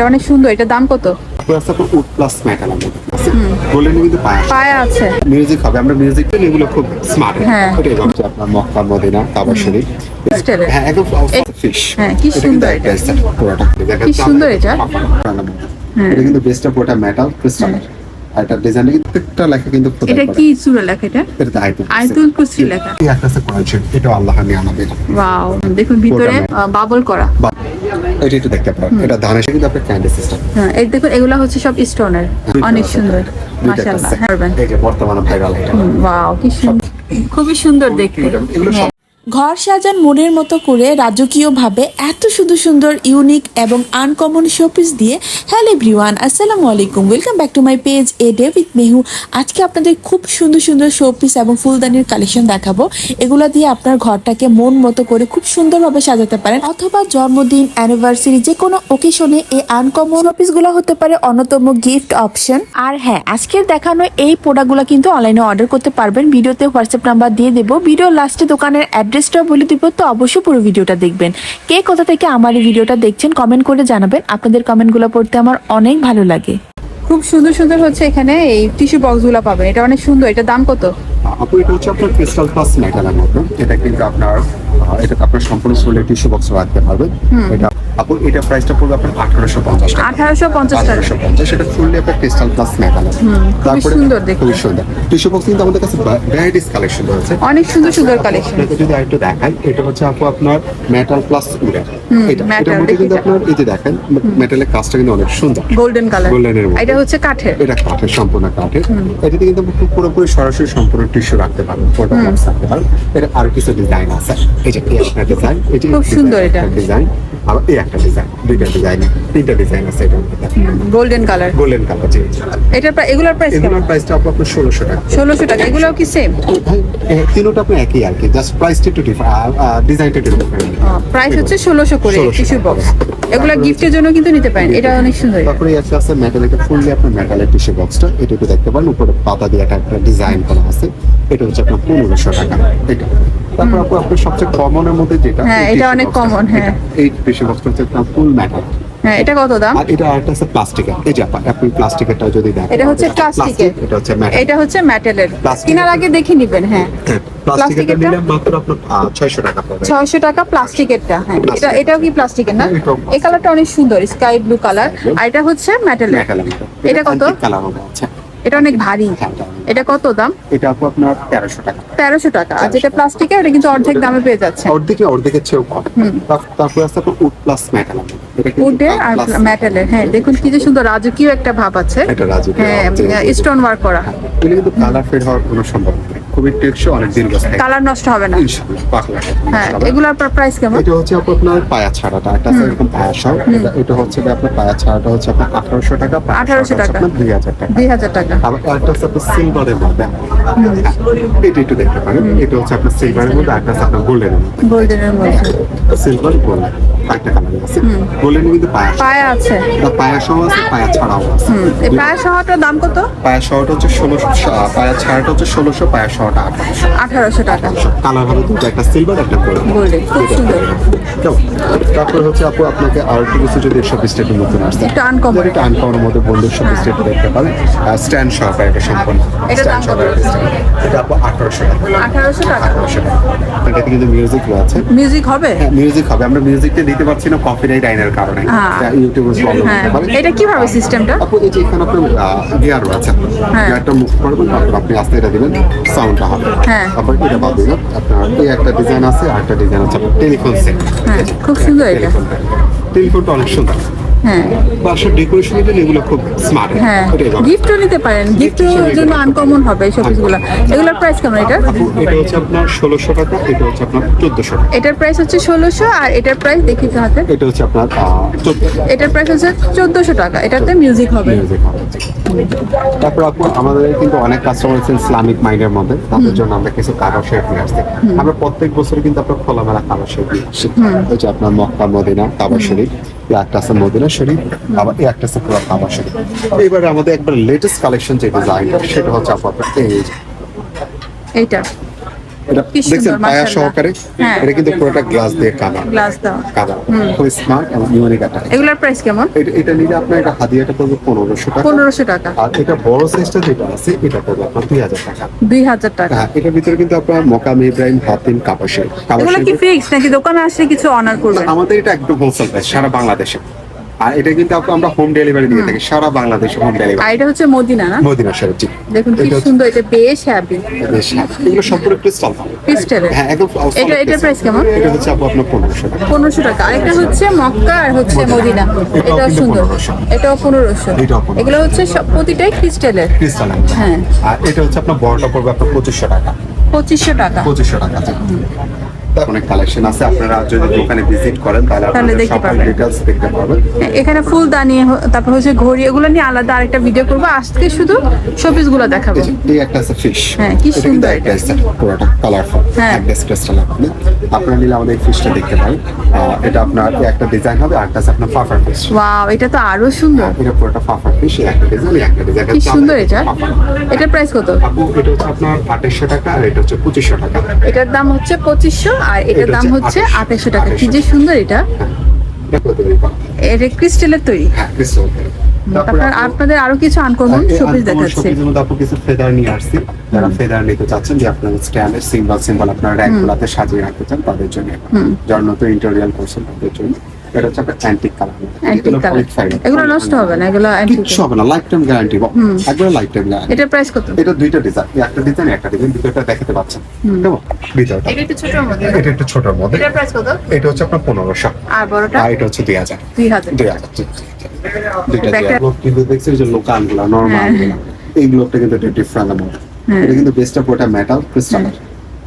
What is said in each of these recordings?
এটা অনেক সুন্দর এটা দাম কত? প্লাস আপনার উড প্লাস মেটাল আমাদের গোল্ডেন কিন্তু পায়া পায়া আছে। মিউজিক হবে আমরা মিউজিক এগুলো খুব স্মার্ট হ্যাঁ। এটাই হচ্ছে আপনার মক্কা মদিনা শরীফ হ্যাঁ একদম ফিশ হ্যাঁ, কি সুন্দর এটা। কি সুন্দর এটা। এটা কিন্তু বেস্টটা পুরোটা মেটাল ক্রিস্টাল আর এটা ডিজাইন প্রত্যেকটা লেখা কিন্তু এটা কি সুরা লেখা এটা? এটা আইতুল আয়তুল কুরসি লেখা। এই একটা আছে কোরআন শরীফ এটা আল্লাহ নিয়ে আমাদের ওয়াও দেখুন ভিতরে বাবল করা। এটা একটু দেখতে পারেন। এটা ধানের সাথে আপনার ক্যান্ডি সিস্টেম হ্যাঁ এই দেখুন এগুলা হচ্ছে সব স্টোনের অনেক সুন্দর। মাশাআল্লাহ হ্যাঁ এই যে বর্তমানে ভাইরাল এটা। ওয়াও কি সুন্দর খুবই সুন্দর দেখতে। এগুলো সব ঘর সাজান মনের মতো করে রাজকীয়ভাবে এত সুন্দর সুন্দর ইউনিক এবং আনকমন শোপিস দিয়ে হ্যালো এভরিওয়ান আসসালামু আলাইকুম welcome back to my page a day with Mehu আজকে আপনাদের খুব সুন্দর সুন্দর শোপিস এবং ফুলদানির কালেকশন দেখাবো। এগুলো দিয়ে আপনার ঘরটাকে মন মতো করে খুব সুন্দরভাবে সাজাতে পারেন। অথবা জন্মদিন অ্যানিভার্সারি যে কোনো ওকেশনে এই আনকমন শোপিসগুলো হতে পারে অন্যতম গিফট অপশন আর হ্যাঁ আজকের দেখানো এই প্রোডাক্টগুলো কিন্তু অনলাইনে অর্ডার করতে পারবেন। ভিডিওতে হোয়াটসঅ্যাপ নাম্বার দিয়ে দেবো। ভিডিও লাস্টে দোকানের অ্যাড্রেসটা বলে দিব তো অবশ্যই পুরো ভিডিওটা দেখবেন। কে কোথা থেকে আমার এই ভিডিওটা দেখছেন কমেন্ট করে জানাবেন। আপনাদের কমেন্টগুলো পড়তে আমার অনেক ভালো লাগে। খুব সুন্দর সুন্দর হচ্ছে এখানে এই টিস্যু বক্সগুলো পাবেন। এটা অনেক সুন্দর। এটা দাম কত? আপু এটা হচ্ছে আপনার ক্রিস্টাল প্লাস মেটাল এটা কিন্তু আপনার এটা আপনার সম্পূর্ণ সোলে টিস্যু বক্স রাখতে পারবেন এটা আপু এটা প্রাইসটা পড়বে আপনার আঠারোশো পঞ্চাশ টাকা। আঠারোশো পঞ্চাশ টাকা। আঠারোশো পঞ্চাশ এটা ফুললি আপনার ক্রিস্টাল প্লাস মেটাল সুন্দর দেখতে। খুবই সুন্দর। টিস্যু বক্স কিন্তু আমাদের কাছে ভ্যারাইটিস কালেকশন রয়েছে। অনেক সুন্দর সুন্দর কালেকশন আপনাকে যদি আরেকটু দেখাই এটা হচ্ছে আপু আপনার মেটাল প্লাস উডেন এটা metal, মধ্যে কিন্তু আপনার এই যে দেখেন মেটালের কাজটা কিন্তু অনেক সুন্দর। গোল্ডেন কালার মধ্যে। এটা হচ্ছে কাঠের। এটা কাঠের সম্পূর্ণ কাঠের। এটাতে কিন্তু আপনি পুরোপুরি সরাসরি সম্পূর্ণ টিস্যু রাখতে পারবেন ফটো বক্স রাখতে পারবেন। এটা আরও কিছু ডিজাইন আছে। এই যে এই একটা ডিজাইন এই যে খুব সুন্দর এটা। ডিজাইন আবার একটা ডিজাইন দুইটা ডিজাইন তিনটা ডিজাইন আছে এটা গোল্ডেন কালার গোল্ডেন কালার জি প্রায় এগুলোর প্রাইস এগুলোর প্রাইসটা আপনার ষোলোশো টাকা। ষোলোশো টাকা এগুলোও কি সেম তিনোটা আপনি একই আর কি জাস্ট প্রাইসটা একটু ডিজাইনটা একটু ডিফারেন্ট প্রাইস হচ্ছে ষোলোশো করে 1600 টিস্যু বক্স এগুলো গিফটের জন্য কিন্তু নিতে পারেন এটা অনেক সুন্দর। তারপরে আছে আছে মেটাল এটা ফুললি আপনার মেটালের টিস্যু বক্সটা এটা একটু দেখতে পারেন উপরে পাতা দিয়ে একটা ডিজাইন করা আছে এটা হচ্ছে আপনার পনেরোশো টাকা। এটা। তারপর আপু আপনার সবচেয়ে কমনের মধ্যে যেটা হ্যাঁ, এটা অনেক টা, হ্যাঁ। এই টিস্যু বক্সটা হচ্ছে ফুল মেটাল হ্যাঁ এটা কত দাম? আর এটা আরেকটা আছে প্লাস্টিকের এই যে আপনি প্লাস্টিকেরটা যদি দেখেন এটা হচ্ছে প্লাস্টিকের। এটা হচ্ছে মেটাল এটা হচ্ছে মেটালের Plastic আগে দেখে নিবেন হ্যাঁ। প্লাস্টিকেরটা প্লাস্টিকেরটা? নিলে মাত্র আপনার ছয়শো টাকা পড়বে। ছয়শো টাকা প্লাস্টিকেরটা হ্যাঁ। এটা এটাও কি প্লাস্টিকের না? হ্যাঁ, এই কালারটা অনেক সুন্দর স্কাই ব্লু কালার আর এটা হচ্ছে মেটালের মেটালের এটা কত? কালার হবে আচ্ছা। এটা অনেক ভারী। এটা কত দাম? এটা আপু আপনার তেরোশো টাকা। তেরোশো টাকা। আর যেটা প্লাস্টিকের এটা কিন্তু অর্ধেক দামে পেয়ে যাচ্ছে অর্ধেকে অর্ধেকের চেয়েও কম। তার- তারপরে আছে আপনার উড প্লাস মেটাল উডের আর ম্যাটালের মেটালের হ্যাঁ দেখুন কি যে সুন্দর রাজকীয় একটা ভাব আছে। এটা রাজকীয় হ্যাঁ স্টোন ওয়ার্ক করা। এগুলো কিন্তু কালার ফেড হওয়ার কোনো সম্ভাবনা খুবই টেকসই অনেক দীর্ঘস্থায়ী কালার নষ্ট হবে না। ইনশাআল্লাহ পাকলা হ্যাঁ এগুলোর প্রাইস কেমন? এটা হচ্ছে আপু আপনার পায়া ছাড়াটা। একটা আছে এরকম পায়া সহ এটা- এটা হচ্ছে আপনার পায়া ছাড়াটা হচ্ছে আপনার আঠারোশো টাকা পায়া 1800 টাকা। আপনার দুই হাজার টাকা। দুই হাজার টাকা। আবার একটা হচ্ছে আপনার সিলভারের মধ্যে। এটা একটু দেখতে পারেন। এটা হচ্ছে আপনার সিলভারের মধ্যে একটা আছে আপনার গোল্ডেনের মধ্যে। গোল্ডেনের মধ্যে। সিলভার গোল্ড একটা কালার আছে। গোল্ডেন কিন্তু পায়া পায়া আছে। এটা পায়া সহ আছে পায়া ছাড়াও আছে। এই পায়া সহটার দাম কত? পায়া শহরটা হচ্ছে ষোলোশো পায়া ছাড়াটা হচ্ছে ষোলোশো পায়া শহরটা আঠারোশো টাকা। কালার হবে দুটো একটা সিলভার একটা গোল্ড খুব সুন্দর। তারপর হচ্ছে আপু আপনাকে আর একটু কিছু যদি এসব স্টেটের একটু uncommon। এটা আনকমনের মধ্যে বন্ধুর সব স্টেট দেখতে পারেন স্ট্যান্ড শপ এটা সম্পূর্ণ এটার দাম কত? এটা আপু আঠারোশো টাকা। আঠারোশো টাকা। আঠারোশো টাকা। এটাতে কিন্তু মিউজিক রয়েছে। মিউজিক হবে? মিউজিক হবে। আমরা মিউজিকটা দিতে পারছি না কপিরাইট আইনের কারণে। হ্যাঁ। ইউটিউবে প্রবলেম হ্যাঁ। হতে পারে। এটা কীভাবে সিস্টেমটা আপু এই যে এখানে আপনার গিয়ার হ্যাঁ। গিয়ারটা মুভ করবেন তারপর আপনি আস্তে এটা দিবেন। সাউন্ডটা হবে। হ্যাঁ। তারপর এটা বাদ দিবেন। আপনার এই একটা ডিজাইন আছে আর একটা ডিজাইন আছে টেলিফোন সেট হ্যাঁ, খুব সুন্দর এটা। টেলিফোনটা অনেক সুন্দর হ্যাঁ। বাসার ডেকোরেশনের জন্য এগুলো খুব স্মার্ট হ্যাঁ। গিফটও নিতে পারেন। গিফটের জন্য আনকমন হবে এই শোপিসগুলো এগুলোর প্রাইস কেমন এটা? এটা হচ্ছে আপনার ষোলোশো টাকা এটা হচ্ছে আপনার চোদ্দশো টাকা। এটার প্রাইস হচ্ছে ষোলোশো আর এটার প্রাইস দেখিতে হাতে। এটা হচ্ছে আপনার এটার প্রাইস হচ্ছে চোদ্দশো টাকা। এটাতে মিউজিক হবে। তারপর আপু আমাদের কিন্তু অনেক কাস্টমার আছেন ইসলামিক মাইন্ডের মধ্যে। তাদের জন্য আমরা কিছু কাগজ শেপ নিয়ে আসছি। আমরা প্রত্যেক বছর কিন্তু আপনার খোলামেলা শেপ নিয়ে আসছি ওই যে আপনার মক্কা মদিনা কাবা শরীফ একটা আছে মদিনা শরীফ, আবার এই একটা আছে পুরো কাবা শরীফ। এবারে আমাদের একবার লেটেস্ট কালেকশন যে ডিজাইন সেটা হচ্ছে আপনার এইটা। এটা দেখছেন পায়া সহকারে? হ্যাঁ। এটা কিন্তু পুরোটা গ্লাস দিয়ে কাদা। গ্লাস দেওয়া। কাদা। খুব স্মার্ট এবং ইউনিক একটা এগুলোর প্রাইস কেমন? এটা নিলে আপনার এটা হাদিয়াটা পড়বে পনেরোশো টাকা। পনেরোশো টাকা। আর এটা বড় সাইজটা যেটা আছে এটা পড়বে আপনার দুই হাজার টাকা। দুই হাজার টাকা। হ্যাঁ এটার ভিতরে কিন্তু আপনার মকাম ইব্রাহিম হাতিম কাপাসের এগুলো কি ফিক্স নাকি দোকানে আসলে কিছু অনার করবেন? আমাদের এটা একদম হোলসেল প্রাইস সারা বাংলাদেশে। আর এটা কিন্তু আমরা হোম ডেলিভারি দিয়ে থাকি সারা বাংলাদেশে হোম আর ডেলিভারি এটা হচ্ছে মদিনা না? মদিনা জি। দেখুন কি সুন্দর এটা বেশ হ্যাপি বেশ হ্যাঁ, এগুলো সম্পূর্ণ ক্রিস্টাল ক্রিস্টালের হ্যাঁ একদম এটা- crystal। price কেমন? এটা হচ্ছে আপু আপনার পনেরোশো টাকা। পনেরোশো টাকা। আরেকটা হচ্ছে মক্কা আর হচ্ছে মদিনা। কিন্তু সুন্দর। 1500 এটাও পনেরোশো। এটাও 1500 এগুলো হচ্ছে সব প্রতিটাই ক্রিস্টালের ক্রিস্টাল হ্যাঁ। আর এটা হচ্ছে আপনার বড়টা পড়বে আপনার পঁচিশশো টাকা। পঁচিশশো টাকা। পঁচিশশো টাকা জি। তার অনেক কালেকশন আছে। আপনারা যদি দোকানে ভিজিট করেন তাহলে আপনারা দেখতে সকল পারবেন। দেখতে পারবেন। এখানে ফুলদানি তারপর হচ্ছে ঘড়ি এগুলো নিয়ে আলাদা আরেকটা ভিডিও করব। আজকে শুধু শোপিসগুলো দেখাবো। এই একটা আছে ফিশ হ্যাঁ, কি এটা সুন্দর একটা আছে পুরোটা কালারফুল হ্যাঁ। একটা ক্রিস্টাল আপনি। আপনারা নিলে আমাদের ফিশটা দেখতে পারেন। এটা আপনার একটা ডিজাইন হবে আর একটা আছে আপনার ফাফার ফিশ ওয়াও এটা তো আরও সুন্দর। এটা পুরোটা ফাফার ফিশ একটা ডিজাইন একটা ডিজাইন কি সুন্দর এটা। এটার প্রাইস কত? আপু এটা হচ্ছে আপনার আঠাশশো টাকা আর এটা হচ্ছে পঁচিশশো টাকা। এটার দাম হচ্ছে পঁচিশশো আর এটার দাম হচ্ছে হচ্ছে 2800 আঠাশশো টাকা। কি যে সুন্দর এটা। দিবেন? এটা ক্রিস্টালের তৈরি। হ্যাঁ আপনাদের আরও কিছু আনকমন শোপিস দেখাচ্ছে। আপু কিছু ফেদার নিয়ে আসছি। যারা ফেদার নিতে চাচ্ছেন যে আপনার স্ট্যান্ডের সিম্বল আপনার সাজিয়ে রাখতে চান তাদের জন্য। যারা নতুন ইন্টারিয়াল করছেন তাদের জন্য। এটা হচ্ছে আপনার অ্যান্টিক কালার এগুলো নষ্ট হবে না এগুলো কিচ্ছু হবে না লাইফ টাইম গ্যারান্টি একবার লাইফ টাইম গ্যারান্টি এটার প্রাইস কত? এটা দুইটা ডিজাইন একটা ডিজাইন একটা ডিজাইন দুটোটা দেখাতে পাচ্ছেন। ভিতরটা এটা একটু ছোটর মধ্যে। এটা একটু ছোটর মধ্যে। এটার প্রাইস কত? এটা হচ্ছে আপনার পনেরোশো। আর বড়টা? আর এটা হচ্ছে দুই হাজার। দুই হাজার। দুই হাজার জি, জি, জি। দুইটা দুই কিন্তু দেখছি যে লোকালগুলা নর্মাল হ্যাঁ। গুলা। কিন্তু ডিফারেন্ট আমার এটা কিন্তু বেসটা পুরোটা মেটাল ক্রিস্টাল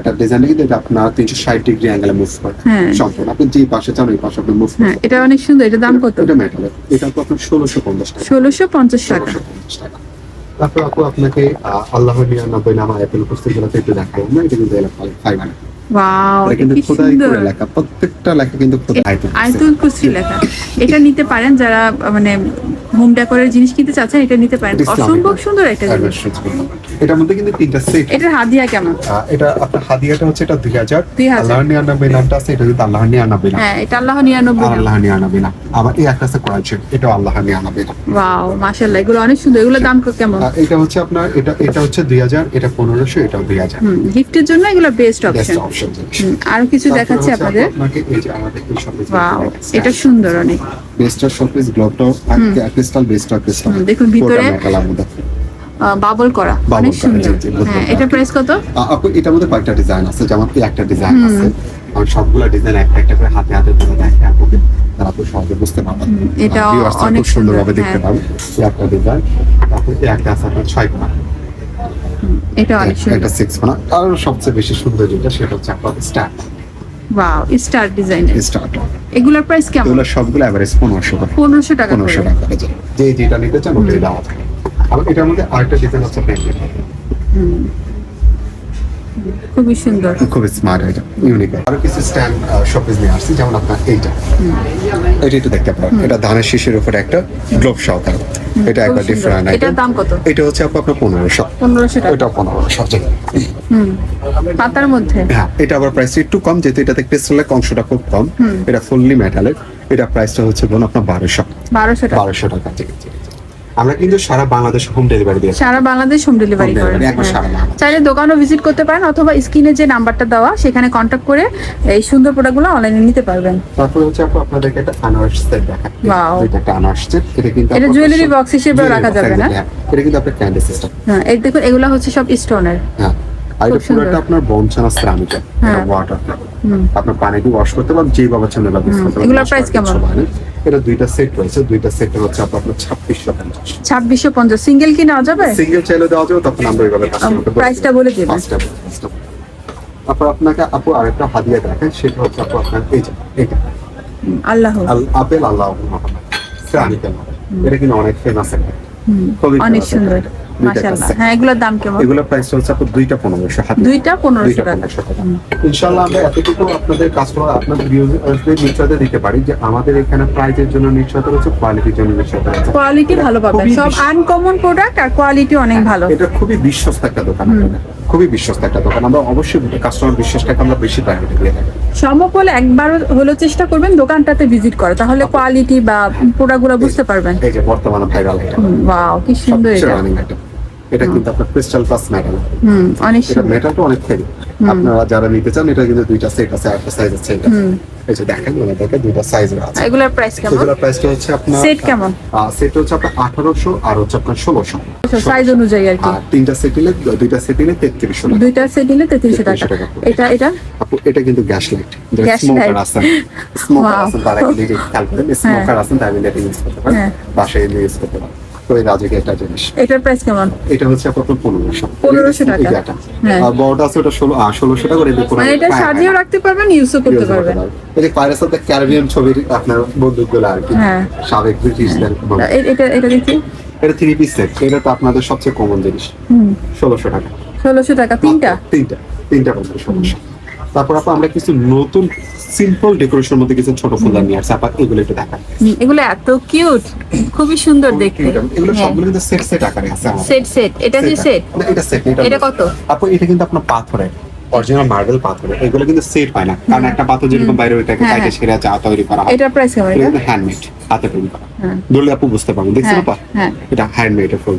এটা ডিজাইনটা কিন্তু এটা আপনার তিনশো ষাট ডিগ্রি অ্যাঙ্গেলে মুভ করে। হ্যাঁ। সম্পূর্ণ। আপনি যে পাশে চান ওই পাশে আপনি মুভ করেন এটা অনেক সুন্দর। এটা দাম কত? এটা মেটালের এটা তো আপনার ষোলোশো পঞ্চাশ টাকা। ষোলোশো পঞ্চাশ টাকা। তারপর আপু আপনাকে আল্লাহ নিরানব্বই নামা অ্যাপেল পুস্তকগুলোতে একটু দেখাবো। না এটা কিন্তু ফাইবার ওয়াও কিন্তু খোদাই করে লেখা প্রত্যেকটা লেখা কিন্তু আয়তুল কুসরি লেখা। এটা নিতে পারেন যারা মানে হোম ডেকোরের জিনিস কিনতে চাচ্ছেন এটা নিতে পারেন। অসম্ভব সুন্দর একটা জিনিস। এটার মধ্যে কিন্তু তিনটা সেট এটার হাদিয়া কেমন? এটা আপনার হাদিয়াটা হচ্ছে এটা 2000 আল্লাহর নিরানব্বই নামটা আছে এটা কিন্তু আল্লাহর নিরানব্বই নাম। হ্যাঁ এটা আবার এই একটা আছে কোরআন শরীফ এটাও আল্লাহ নিরানব্বই নাম। ওয়াও মাশাআল্লাহ এগুলো অনেক সুন্দর। এগুলোর দাম কেমন? এটা হচ্ছে আপনার এটা এটা হচ্ছে দুই হাজার এটা পনেরোশো এটাও দুই হাজার। হুম গিফটের জন্য এগুলো বেস্ট অপশন অপশন আরও কিছু দেখাচ্ছি আপনাদের? ওয়াও এটা সুন্দর অনেক। বেস্টার শপিস গ্লোবটাও ক্রিস্টাল বেস্টার ক্রিস্টাল দেখুন ভিতরে- বাবল করা অনেক সুন্দর। হ্যাঁ এটা প্রাইস কত? আপু এটার মধ্যে কয়েকটা ডিজাইন আছে যেমন এই একটা ডিজাইন আছে। আর সবগুলো ডিজাইন একটা একটা করে হাতে হাতে তুলে দেখে আপুকে তারা খুব সহজে বুঝতে পারবেন। রা অনেক খুব সুন্দরভাবে দেখতে হ্যাঁ। পাবেন। একটা ডিজাইন তারপর একটা আছে আপনার ছয় কোনা। এটা অনেক সুন্দর। একটা সিক্স কোনা আর সবচেয়ে বেশি সুন্দর যেটা সেটা হচ্ছে আপনার start wow star design start এগুলোর প্রাইস কেমন? এগুলো সবগুলো এভারেজ পনেরোশো করে। পনেরোশো টাকা পনেরোশো করে টাকা করে। যায়। যে যেটা নিতে চান ওটাই দেওয়া থাকে। এটার মধ্যে আরেকটা ডিজাইন হচ্ছে প্যান্টের খুবই সুন্দর। খুব স্মার্ট এটা ইউনিক আরও কিছু স্ট্যান্ড শপিস নিয়ে আসছি যেমন আপনার এইটা। এটা একটু দেখতে পারেন। এটা ধানের শীষের উপরে একটা গ্লোব সহকারে এটা ডিফারেন্ট এটার দাম কত? এটা হচ্ছে আপু আপনার পনেরোশো। পনেরোশো টাকা। এটা পনেরোশো পাতার মধ্যে? হ্যাঁ এটা আবার প্রাইস একটু কম যেহেতু এটাতে ক্রিস্টালের অংশটা খুব কম। এটা ফুললি মেটালের এটা প্রাইসটা হচ্ছে বোন আপনার বারোশো। বারোশো টাকা। বারোশো টাকা জি, জি। আমরা কিন্তু সারা বাংলাদেশ হোম ডেলিভারি দিই সারা বাংলাদেশ হোম ডেলিভারি একবার হ্যাঁ। চাইলে দোকানও ভিজিট করতে পারেন অথবা স্ক্রিনে যে নাম্বারটা দেওয়া সেখানে কন্ট্যাক্ট করে এই সুন্দর প্রোডাক্টগুলো অনলাইনে নিতে পারবেন। তারপর হচ্ছে আপু আপনাদেরকে একটা আনারস সেট দেখাচ্ছি। ওয়াও এটা একটা আনারস সেট এটা কিন্তু এটা জুয়েলারি বক্স সব- box হিসেবেও jewelry রাখা যাবে না? হ্যাঁ। এটা কিন্তু আপনার ক্যান্ডি সিস্টেম হ্যাঁ এই দেখুন এগুলা হচ্ছে সব স্টোনের হ্যাঁ। আর এটা পুরোটা আপনার বনছানা সিরামিকের হ্যাঁ। ওয়াটার আপনার পানি ওয়াশ করতে চান কেমন? এটা দুইটা সেট রয়েছে দুইটা সেট হচ্ছে আপনার ছাব্বিশশো পঞ্চাশ। ছাব্বিশশো পঞ্চাশ। সিঙ্গেল কি নেওয়া যাবে? সিঙ্গেল চাইলে দেওয়া যাবে তখন আমরা এইভাবে customer-কে বলে দিই। তারপর আপনাকে আপু আরেকটা হাদিয়া দেখেন সেটা হচ্ছে আপু আপনার এই যে আল্লাহ। আল- আপেল আল্লাহ এটা কিন্তু অনেক ফেমাস একটা। অনেক সুন্দর। মাশাআল্লাহ। হ্যাঁ এগুলোর দাম কেমন? এগুলোর প্রাইস হচ্ছে আপনার দুইটা পনেরোশো হাতে দুইটা পনেরোশো দুইটা টাকা। পনেরোশো আমরা এতটুকু আপনাদের কাস্টমার আপনাদের ভিউজদের নিশ্চয়তা দিতে পারি যে আমাদের এখানে প্রাইজের জন্য নিশ্চয়তা রয়েছে কোয়ালিটির জন্য নিশ্চয়তা রয়েছে। কোয়ালিটি ভালো পাবেন। সব আনকমন প্রোডাক্ট আর কোয়ালিটি অনেক ভালো। এটা খুবই বিশ্বস্ত একটা দোকান খুবই বিশ্বস্ত একটা দোকান। আমরা অবশ্যই কাস্টমার বিশ্বাসটাকে আমরা বেশি প্রায়োরিটি দিয়ে থাকি। সম্ভব হলে একবার হলো চেষ্টা করবেন দোকানটাতে ভিজিট করে তাহলে কোয়ালিটি বা প্রোডাক্টগুলো বুঝতে পারবেন। এই যে বর্তমানে ভাইরাল এটা ওয়াও কি সুন্দর এটা। এটা কিন্তু আপনার ক্রিস্টাল প্লাস মেটাল হুম অনেক মেটালটা অনেক হেভি আপনারা যারা নিতে চান এটা কিন্তু দুইটা সেট আছে একটা সাইজ আছে এটা। এই যে দেখেন দুইটা সাইজ আছে। এগুলোর প্রাইস কেমন? এগুলোর প্রাইসটা হচ্ছে আপনার Set কেমন? সেট হচ্ছে আপনার আঠারোশো আর হচ্ছে আপনার ষোলোশো। সাইজ অনুযায়ী আর কি। আর তিনটা সেট নিলে দুইটা সেট নিলে তেত্রিশশো টাকা। দুইটা সেট নিলে 3300 টাকা। এটা এটা? আপু এটা কিন্তু গ্যাস লাইট স্মোকার light. আছেন স্মোকার. আছেন তারা কিন্তু এটা খেয়াল করেন। স্মোকার তারা কিন্তু এটা ইউজ করতে পারেন। হ্যাঁ। বাসায় ইউজ করতে পারেন। তো একটা জিনিস। এটার প্রাইস কেমন? এটা হচ্ছে আপনার পনেরোশো। 1500 টাকা। হ্যাঁ। আর বড়টা আছে ওটা ষোলো ষোলোশো টাকা মানে এটা সাজিয়েও রাখতে পারবেন ইউজও করতে পারবেন। এই যে পায়ের সাথে ক্যারিবিয়ান ছবির আপনার বন্দুকগুলো আর কি। হ্যাঁ। সাবেক ব্রিটিশদের। এটা এটা দেখি এটা থ্রি পিস সেট এটা তো আপনাদের সবচেয়ে কমন জিনিস। ষোলোশো টাকা। ষোলোশো টাকা তিনটা? তিনটা। তিনটা ষোলোশো। তারপর আপা আমরা কিছু নতুন সিম্পল ডেকোরেশন মধ্যে কিছু ছোট ফুল নিয়ে আসছি আপা এগুলো একটু দেখা এগুলো এত কিউট খুবই সুন্দর দেখতে। এগুলো সবগুলো কিন্তু সেট সেট আকারে আছে সেট সেট এটা যে সেট এটা সেট এটা কত? আপু এটা কিন্তু আপনার পাথরের। অরিজিনাল মার্বেল পাথরের এগুলো কিন্তু সেট পায় না। কারণ একটা পাথর যেরকম বাইরে ওইটাকে হ্যাঁ, হ্যাঁ। চা তৈরি করা হয়। এটার প্রাইস কেমন এটা? এটা হ্যান্ডমেড হাতে তৈরি করা। হ্যাঁ। ধরলে আপু বুঝতে পারবেন দেখছেন আপা। এটা হ্যান্ডমেড এর ফুল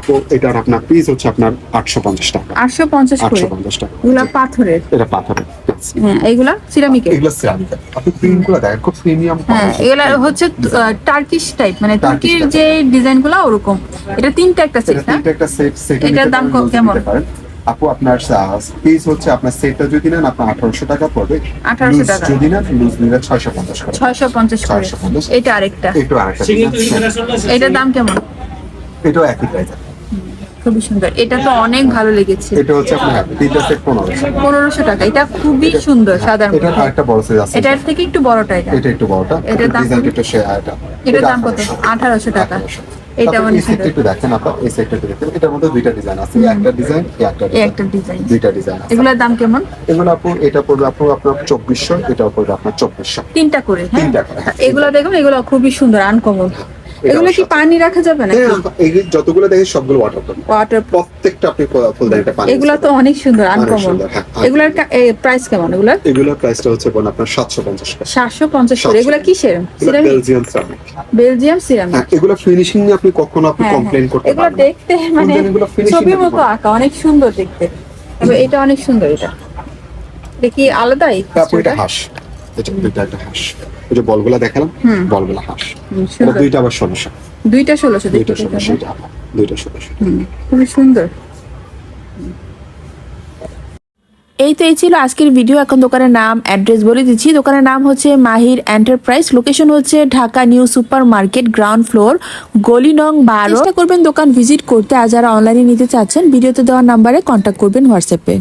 আপু এটার আপনার পিস হচ্ছে আপনার আটশো পঞ্চাশ টাকা। আটশো পঞ্চাশ করে? আটশো পঞ্চাশ টাকা। এগুলা পাথরের? এটা পাথরের হ্যাঁ এইগুলা সিরামিকের এগুলো সিরামিক আপনি দেখেন খুব প্রিমিয়াম হ্যাঁ এগুলা হচ্ছে টার্কিশ টাইপ মানে তুর্কির যে ডিজাইনগুলো ওরকম। এটা তিনটা একটা সেট না তিনটা একটা সেট সেট এটার দাম কেমন? আপু আপনার হচ্ছে আপনার সেটটা যদি নেন আপনার আঠারোশো টাকা পড়বে। 1800 Loose টাকা। যদি নেন লুজ নিলে ছয়শো পঞ্চাশ ছয়শো পঞ্চাশ করে। 650 এটা আরেকটা। একটু আরেকটা এটার দাম কেমন? এটাও একই প্রাইস খুবই সুন্দর। এটা তো অনেক ভালো লেগেছে। এটা হচ্ছে আপনার তিনটা সেট টাকা। এটা খুবই সুন্দর এটার মধ্যে। আরেকটা বড় সাইজ আছে। এটার থেকে একটু বড়টা এটা। এটা একটু বড়টা। এটার দাম একটু এটা। এটার দাম কত? আঠারোশো। টাকা। এটা মানে অনেক এই সেটটা সুন্দর একটু দেখেন আপনার এই সেটটা একটু দেখেন। এটার মধ্যে দুইটা ডিজাইন আছে একটা ডিজাইন একটা ডিজাইন একটা ডিজাইন দুইটা ডিজাইন আছে। এগুলোর দাম কেমন? এগুলো আপু এটা পড়বে আপু আপনার চব্বিশশো এটা পড়বে আপনার চব্বিশশো। তিনটা করে হ্যাঁ? তিনটা করে। এগুলো দেখুন এগুলো খুবই সুন্দর আনকমন এগুলো কি পানি রাখা যাবে না এই যতগুলো দেখে সবগুলো ওয়াটার ওয়াটার প্রত্যেকটা আপনি ফুলদানিটা পানি এগুলো তো অনেক সুন্দর আনকমন হ্যাঁ, এগুলোর প্রাইস কেমন এগুলোর এগুলোর প্রাইসটা হচ্ছে বোন আপনার সাতশো পঞ্চাশ টাকা। সাতশো পঞ্চাশ করে 750 এগুলো কিসের বেলজিয়াম সার্মিক বেলজিয়াম সিরামিক হ্যাঁ এগুলো ফিনিশিং নিয়ে আপনি কখনো আপনি হ্যাঁ, কমপ্লেন হ্যাঁ। করতে এগুলো পারবেন না। দেখতে মানে ছবির মতো আঁকা অনেক সুন্দর দেখতে। তবে এটা অনেক সুন্দর এটা। দেখি আলাদাই এটা হাঁস। এটা একটা হাঁস। ওই যে বলগুলা দেখালাম বলগুলা হাঁস। দুইটা আবার ষোলোশো। দুইটা ষোলোশো দুইটা ষোলোশো দুইটা ষোলোশো। খুবই সুন্দর। এই তো এই ছিল আজকের ভিডিও। এখন দোকানের নাম অ্যাড্রেস বলে দিচ্ছি। দোকানের নাম হচ্ছে মাহির এন্টারপ্রাইজ। লোকেশন হচ্ছে Dhaka new super market ground floor গলি নং বারো করবেন দোকান ভিজিট করতে। আর যারা অনলাইনে নিতে চাচ্ছেন ভিডিওতে দেওয়ার নাম্বারে কন্ট্যাক্ট করবেন হোয়াটসঅ্যাপে